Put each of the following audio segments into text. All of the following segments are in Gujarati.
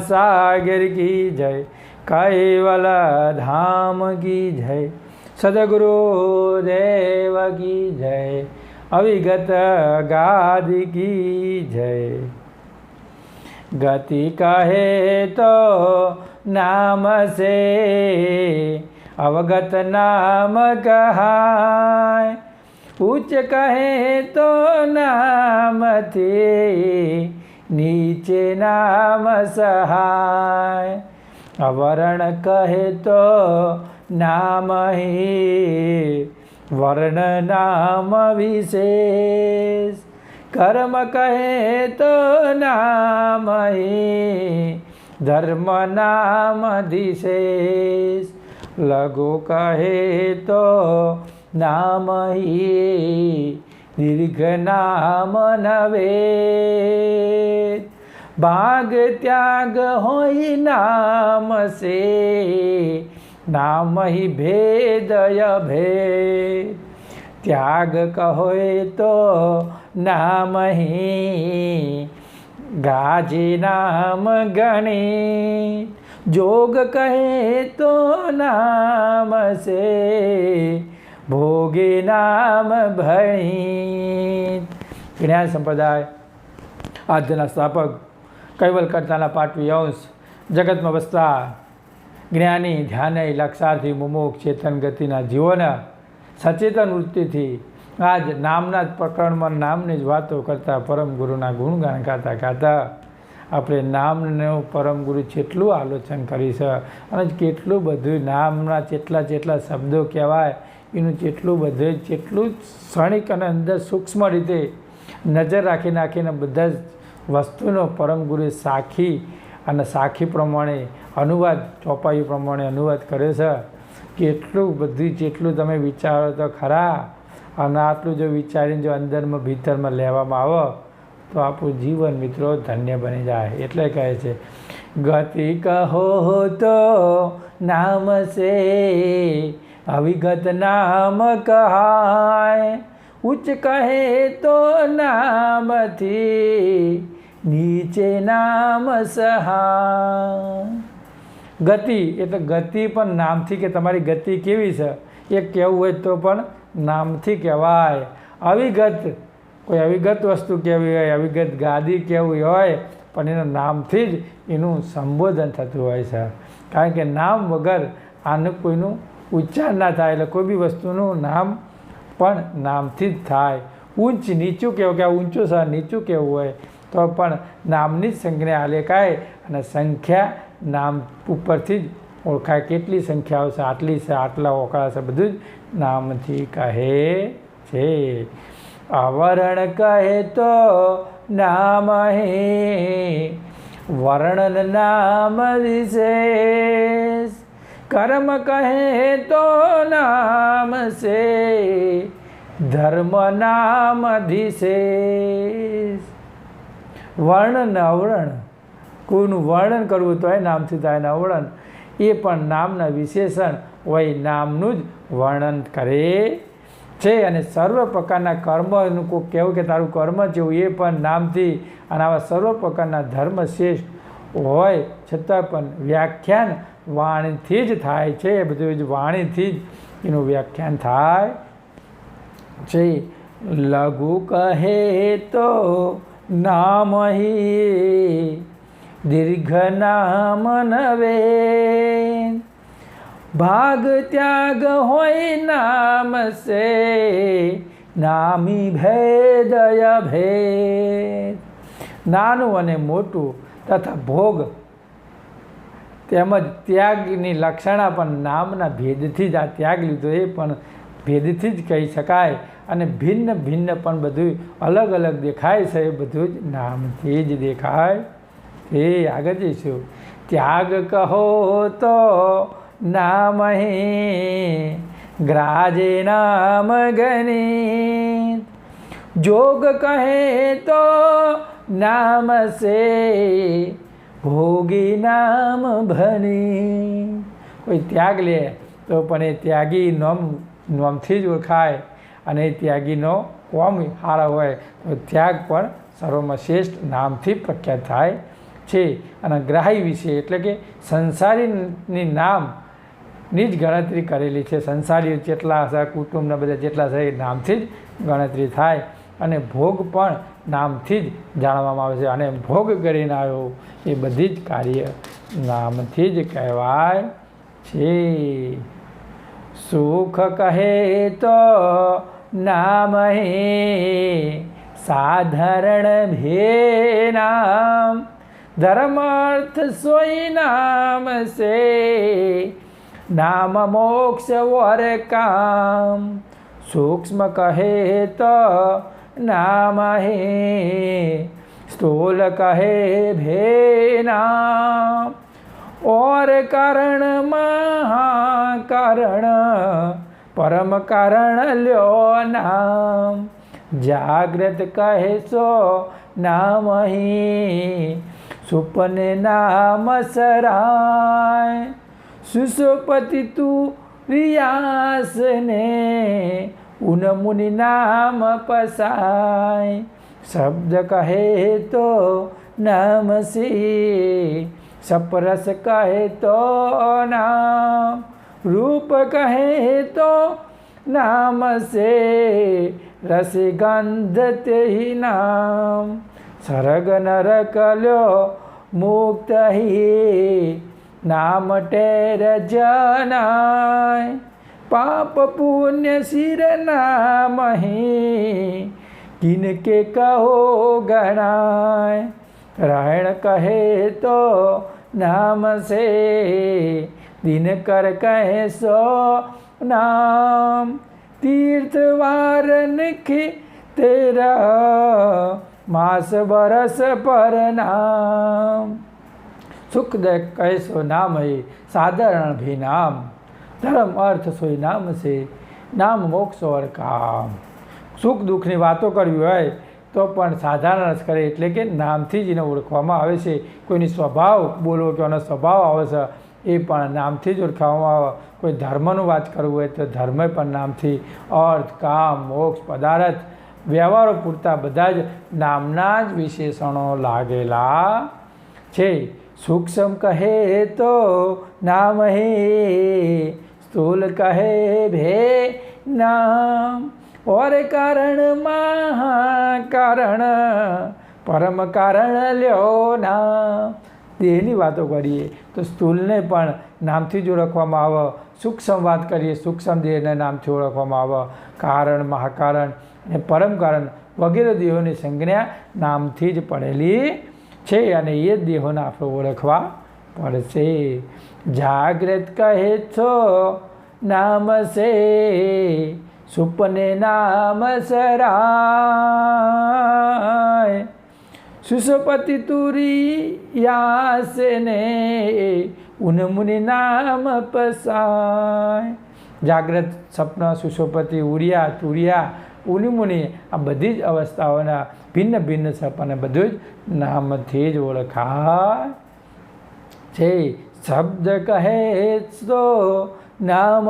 સાગર કી જય કૈવલ ધામ કી જય સદગુરુ દેવ કી જય અવિગત ગાદી કી જય ગતિ કહે તો નામ સે અવગત નામ કહાય ઉચ્ચ કહે તો નામથી નીચે નામ સહાય. અવરણ કહે તો નામ હે વર્ણ નામ વિશેષ. કર્મ કહે તો નામ હે ધર્મ નામ દિશેષ લઘુ કહે તો નામ દીર્ઘ નામ નવે ભાગ ત્યાગ હોય નામ સે નામ હિ ભેદય ભેદ ત્યાગ કહોય તો નામ હે ગાજે નામ ગણે જોગ કહે તો નામ સે ભોગે નામ ભણી જ્ઞાન સંપ્રદાય આદ્યના સ્થાપક કૈવલ કરતાના પાટવી અંશ, જગતમાં વસતા જ્ઞાની ધ્યાને લક્ષાર્થી, મુમુખ, ચેતન ગતિના જીવોને સચેતન વૃત્તિથી આજ નામના જ પ્રકરણમાં નામની જ વાતો કરતા પરમ ગુરુના ગુણગાન ગાતા ગાતા આપણે નામનું પરમ ગુરુ જેટલું આલોચન કરી છે અને કેટલું બધું નામના જેટલા જેટલા શબ્દો કહેવાય, એનું જેટલું બધું જેટલું ક્ષણિક અને અંદર સૂક્ષ્મ રીતે નજર રાખી નાખીને બધા જ વસ્તુનો પરમગુરુએ સાખી અને સાખી પ્રમાણે અનુવાદ, ચોપાઈ પ્રમાણે અનુવાદ કરે છે. કેટલું બધું, જેટલું તમે વિચારો તો ખરા, અને આટલું જો વિચારીને જો અંદરમાં, ભીતરમાં લેવામાં આવો, તો આપણું જીવન મિત્રો ધન્ય બની જાય. એટલે કહે છે, ગતિ કહો તો નામ સે અવિગત નામ કહાય. ઉચ્ચ કહે તો નામથી નીચે નામ સહા. ગતિ, એટલે ગતિ પણ નામથી કે તમારી ગતિ કેવી છે, એ કહેવું હોય તો પણ નામથી કહેવાય. અવિગત, કોઈ અવિગત વસ્તુ કહેવી હોય, અવિગત ગાદી કહેવી હોય, પણ એના નામથી જ એનું સંબોધન થતું હોય છે. કારણ કે નામ વગર આનું કોઈનું ઉચ્ચાર ના થાય, એટલે કોઈ બી વસ્તુનું નામ પણ નામથી જ થાય. ઊંચ નીચું કહેવું કે આ ઊંચું છે નીચું કહેવું હોય? તો પણ નામની જ સંજ્ઞા આલેખાય અને સંખ્યા નામ ઉપરથી જ ઓળખાય. કેટલી સંખ્યાઓ છે? આટલી છે, આટલા ઓકળા છે, બધું જ નામથી કહે છે. આવરણ કહે તો નામ હે, વર્ણન નામ વિશેષ. કર્મ કહે તો નામ છે, ધર્મ નામ દિશેષ વર્ણ ને અવર્ણ. કોઈનું વર્ણન કરવું તો એ નામથી થાય અવરણ. એ પણ નામના વિશેષણ હોય નામનું જ વર્ણન કરે છે. અને સર્વ પ્રકારના કર્મનું કોઈ કહેવું કે તારું કર્મ જેવું એ પણ નામથી અને આવા સર્વ પ્રકારના ધર્મ શ્રેષ્ઠ હોય. છતાં પણ વ્યાખ્યાન વાણીથી જ થાય છે. એ બધું જ વાણીથી જ એનું વ્યાખ્યાન થાય છે. લઘુ કહે તો નામ દીર્ઘ નામ નવે. ભાગ ત્યાગ હોય નામ સે, નામી ભેદય ભેદ નાનું અને મોટું તથા ભોગ તેમજ ત્યાગની લક્ષણા પણ નામના ભેદથી જ આ ત્યાગ લીધો એ પણ ભેદથી જ કહી શકાય અને ભિન્ન ભિન્ન પણ બધું અલગ અલગ દેખાય છે, બધું જ નામથી જ દેખાય. એ આગળ જઈશું ત્યાગ કહો તો નામ ગ્રાજે નામ ગણી જોગ કહે તો નામ સે ભોગી નામ ભણી. કોઈ ત્યાગ લે તો પણ એ ત્યાગી નોમ નોમથી જ ઓળખાય અને ત્યાગીનો કોમ સારો હોય તો ત્યાગ પણ સર્વમાં શ્રેષ્ઠ નામથી પ્રખ્યાત થાય છે. અને ગ્રાહી વિશે એટલે કે સંસારીની નામની જ ગણતરી કરેલી છે. સંસારી જેટલા હશે, કુટુંબના બધા જેટલા છે એ નામથી જ ગણતરી થાય અને ભોગ પણ નામથી જ જાણવામાં આવે છે. અને ભોગ કરીને આવ્યો એ બધી જ કાર્ય નામથી જ કહેવાય છે. સુખ કહે તો નામ હે, સાધારણ ભે નામ ધર્મ અર્થ સોઈ નામ સે, નામ મોક્ષ વર કામ. સૂક્ષ્મ કહે તો નામ હે, સ્થૂલ કહે ભે નામ. और कारण महाकारण परम कारण લ્યો નામ જાગ્રત કહે સો નામ હી સુપને નામ સરાય સુસુપતિ તું રિયાસને ઉન મુનિ નામ પસાય શબ્દ કહે તો નામ સી સપરસ કહે તો નામ, રૂપ કહે તો નામ સે રસ ગંધ તે નામ. સરગ નર કલ્યો મુક્ત હી, નામ ટેર જનાય. પાપ પુણ્ય શિર નામ કિનકે કહો ગણાય. રાયણ કહે તો નામ સે દિનકર કહે સો નામ. તીર્થવારન કે તેર માસ બરસ પર નામ. સુખદાયક કહે સો નામ એ સાધારણ ભી નામ ધર્મ અર્થ સોય નામ છે? નામ મોક્ષ કામ. સુખ દુઃખની વાતો કરવી હોય તો પણ સાધારણ જ કરે એટલે કે નામથી જ એને ઓળખવામાં આવે છે. કોઈની સ્વભાવ બોલવો કે એનો સ્વભાવ આવે છે, એ પણ નામથી જ ઓળખાવામાં આવે. કોઈ ધર્મનું વાત કરવું હોય તો ધર્મ પણ નામથી અર્થ, કામ, મોક્ષ, પદાર્થ, વ્યવહારો પૂરતા બધા જ નામના જ વિશેષણો લાગેલા છે. સૂક્ષ્મ કહે તો નામ હે, સ્થૂલ કહે ભે, નામ ઓર કારણ કારણ પરમ કારણ લ્યો ના. દેહની વાતો કરીએ તો સ્થૂલને પણ નામથી જ ઓળખવામાં આવે. સુખ સંવાદ કરીએ સુખ સમદેહને નામથી ઓળખવામાં આવે. કારણ, મહાકારણ અને પરમ કારણ વગેરે દેહોની સંજ્ઞા નામથી જ પડેલી છે અને એ દેહોને આપણે ઓળખવા પડશે. જાગૃત કહે છો, નામ છે સુપને નામ સરાય. સુસપતિ તુરી યાસને ઉનમુનિ નામ પસાય. જાગ્રત સપન સુસોપતિ ઉરિયા, તુરિયા ઉનિમુનિ આ બધી જ અવસ્થાઓના ભિન્ન ભિન્ન સપને બધું જ નામથી જ ઓળખાય. છે શબ્દ કહે તો નામ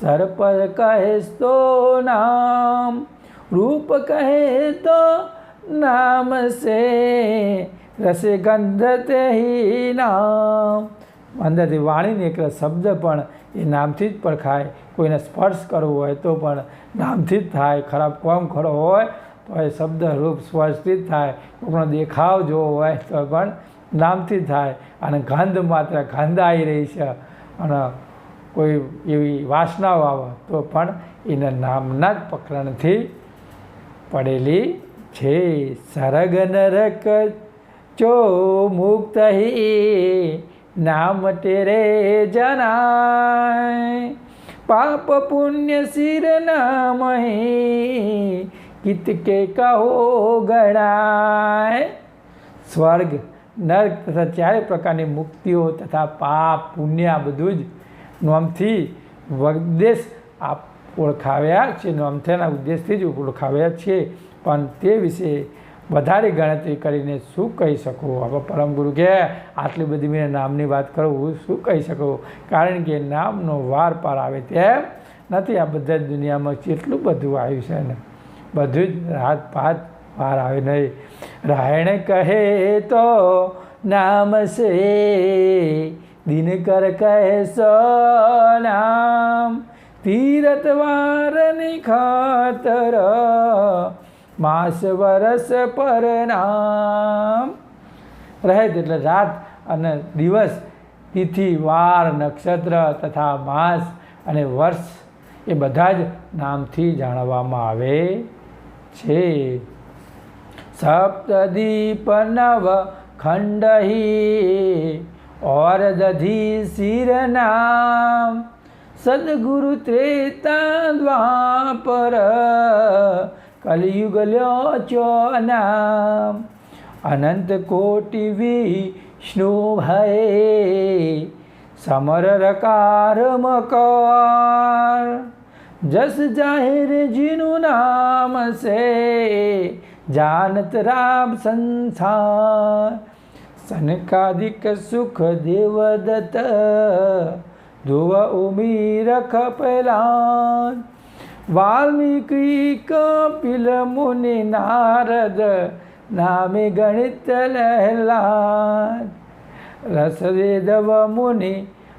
સર્પ કહે તો નામ, રૂપ કહે તો નામ સે. રસ ગંધ તે નામ. અંદરથી વાણી નીકળે શબ્દ પણ એ નામથી જ પણ ખાય કોઈને સ્પર્શ કરવો હોય તો પણ નામથી જ થાય. ખરાબ કોમ ખરો હોય તો એ શબ્દ રૂપ સ્પર્શથી જ થાય. કોઈનો દેખાવ જોવો હોય તો પણ નામથી જ થાય. અને ગંધ માત્ર ગંધ આવી રહી છે. અને કોઈ એવી વાસનાઓ આવે, તો પણ એના નામના જ પ્રકરણથી પડેલી છે. સરગ નરક ચો મુક્ત નામ તેરે જનાય પાપ પુણ્ય શિર નામ કિત કે કહો ગણાય. સ્વર્ગ, નર્ક તથા ચારે પ્રકારની મુક્તિઓ તથા પાપ પુણ્ય આ બધું જ નોમથી ઉદ્દેશ આપ ઓળખાવ્યા છે નોમથેના ઉદ્દેશથી જ ઓળખાવ્યા છે પણ તે વિશે વધારે ગણતરી કરીને શું કહી શકું? હવે પરમ ગુરુ કે આટલી બધી મેં નામની વાત કરું, હું શું કહી શકું? કારણ કે નામનો વાર પાર આવે તેમ નથી. આ બધા જ દુનિયામાં કેટલું બધું આવ્યું છે ને, બધું જ રાત પાત વાર આવે નહીં. રાયણ કહે તો નામ સે દિનકર કહે સો નામ તીરથ વારની ખાતર, માસ વરસ પર નામ. રહે એટલે રાત અને દિવસ, તિથિ, વાર, નક્ષત્ર તથા માસ અને વર્ષ, એ બધા જ નામથી જાણવામાં આવે છે. સપ્તદીપ નવ ખંડહી ઓર दधी શિર નામ સદગુરુ ત્રેતા દ્વાપર કલયુગ લ્યો ચો નામ અનંત કોટિ વિષ્ણુ ભય સમર રકાર મકાર જસ જાહેર જીનું નામ સે જાનત રામ સંસાર સનકાદિક સુખ દેવદત્ત ધુવ ઉમી રખ પહેલાન વાલ્મીકી કપિલ મુનિ નારદ નામે ગણિત લહેલાદ રસવેદવ મુનિ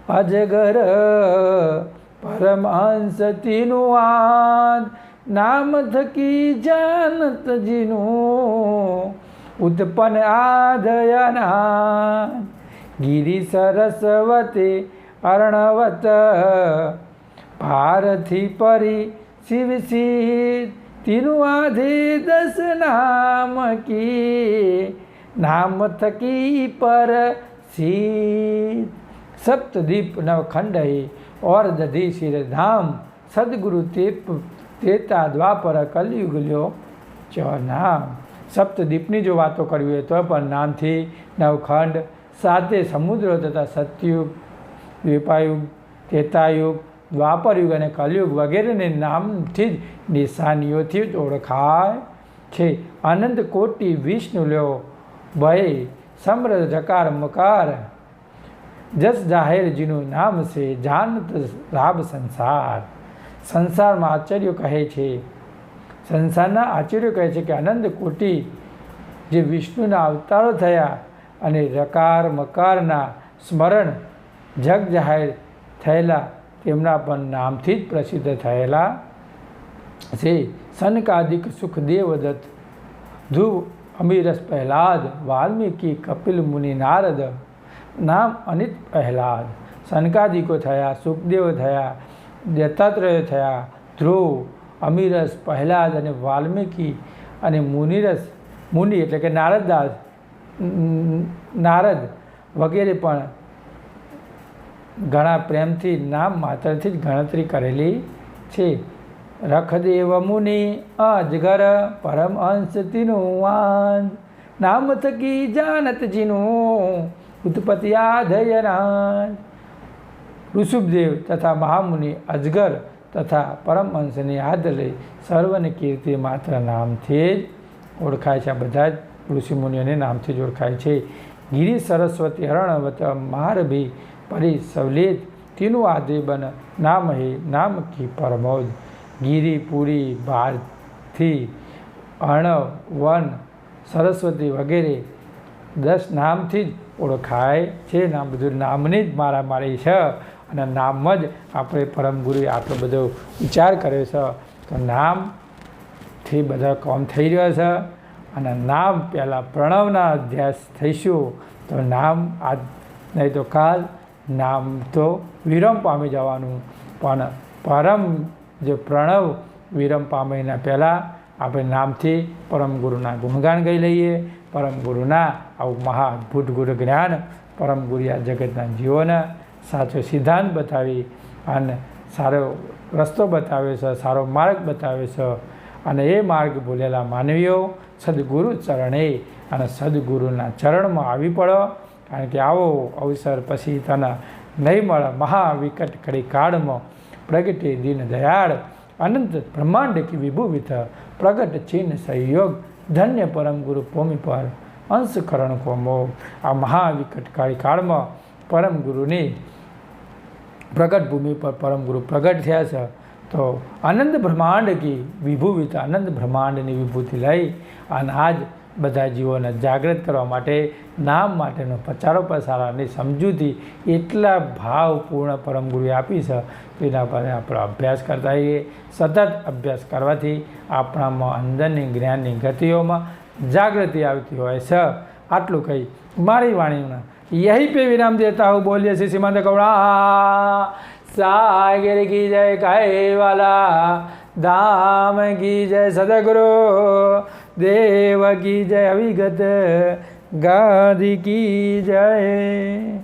અજગર પરમહંસ તીનું આદ નામ થકી જાનત જીનું ઉત્પન્ન આધયના ગિરી સરસ્વતી અર્ણવત, ભારથી પરી શિવ શિવ તીનું આધે દસ નામ કી, નામ થકી પર સીત સપ્તદીપ નવખંડ ઓર દધી શિર ધામ, સદગુરુ તેપ તેતા દ્વાપર કલયુગ લ્યો ચ નામ સપ્તદીપની જો વાતો કરવી હોય તો પણ નામથી નવખંડ સાતે સમુદ્રો તથા સતયુગ, દ્વીપાયુગ, ત્રેતાયુગ, દ્વાપરયુગ અને કલયુગ વગેરેને નામથી જ નિશાનીઓથી જ ઓળખાય છે. અનંત કોટી વિષ્ણુ લ્યો, ભય સમૃદ્ધ જકાર, મકાર, જસ જાહેરજીનું નામ છે જાનત લાભ સંસાર. સંસારમાં આચાર્યો કહે છે સંસારના આચાર્યો કહે છે કે આનંદ કોટી જે વિષ્ણુના અવતારો થયા અને રકાર મકારના સ્મરણ જગ જાહેર થયેલા, તેમના પણ નામથી જ પ્રસિદ્ધ થયેલા છે સનકાદિક સુખદેવ દત્ત ધ્રુવ અમીરસ પહેલાદ વાલ્મીકી કપિલ મુનિ નારદ, નામ અનિત પહેલાદ સનકાદિકો થયા, સુખદેવ થયા, દત્તાત્રેય થયા, ધ્રુવ અમીરસ, પહેલાદ અને વાલ્મીકી અને મુનિરસ, મુનિ એટલે કે નારદદાસ, નારદ વગેરે પણ ઘણા પ્રેમથી, નામ માત્રથી જ ગણતરી કરેલી છે. રખદેવ મુનિ અજગર પરમહંસ તીનું વાન નામ થકી જાનતજીનું ઉત્પત્તિ આધયરાન. ઋષભદેવ તથા મહામુનિ અજગર તથા પરમહંસની યાદ લઈ સર્વની કીર્તિ માત્ર નામથી જ ઓળખાય છે. આ બધા જ ઋષિમુનિઓને નામથી જ ઓળખાય છે. ગિરી સરસ્વતી હરણવત મારભી પરી સવલેત તીનું આદિબન નામ હે નામ કી પરમોજ ગિરી પુરી ભારથી અર્ણવ વન સરસ્વતી વગેરે દસ નામથી જ ઓળખાય છે. નામ બધું નામની જ મારામારી છે. અને નામ જ આપણે પરમ ગુરુએ આટલો બધો વિચાર કર્યો છે. તો નામથી બધા કામ થઈ રહ્યા છે અને નામ પહેલાં પ્રણવના અધ્યાસ થઈશું. તો નામ આજ નહીં તો કાલ, નામ તો વિરમ પામી જવાનું. પણ પરમ જે પ્રણવ વિરમ પામીના પહેલાં આપણે નામથી પરમ ગુરુના ગુણગાન ગઈ લઈએ. પરમ ગુરુના આવું મહા અદ્ભુત ગુરુ જ્ઞાન પરમ ગુરુ આ જગતના જીવોને સાચો સિદ્ધાંત બતાવી અને સારો રસ્તો બતાવે છે, સારો માર્ગ બતાવે છે અને એ માર્ગ ભૂલેલા માનવીઓ સદગુરુ ચરણે અને સદગુરુના ચરણમાં આવી પડો કારણ કે આવો અવસર પછી તને નહીં મળે મહાવિકટ કડી કાળમાં પ્રગટે દીન દયાળ, અનંત બ્રહ્માંડ કે વિભુવિત પ્રગટ ચિહ્ન સહયોગ ધન્ય પરમ ગુરુ ભૂમિ પર અંશકરણ કોમો. આ મહાવિકટકાળી કાળમાં પરમ ગુરુની પ્રગટ ભૂમિ પર પરમ ગુરુ પ્રગટ થયા છે. તો આનંદ બ્રહ્માંડ કી વિભૂવિત આનંદ બ્રહ્માંડની વિભૂતિ લઈ અને આજ બધા જીવોને જાગૃત કરવા માટે નામ માટેનો પચારો પસારાની સમજૂતી એટલા ભાવપૂર્ણ પરમ ગુરુએ આપી છે. તેના પર આપણે અભ્યાસ કરતા હોઈએ સતત અભ્યાસ કરવાથી આપણામાં અંદરની જ્ઞાનની ગતિઓમાં જાગૃતિ આવતી હોય છે. આટલું કહી મારી વાણીના यही पे विराम देता हूँ बोलिए श्री सीमंत गौड़ा सागर की जय कहे वाला धाम की जय सदगुरु देव की जय अविगत गादी की जय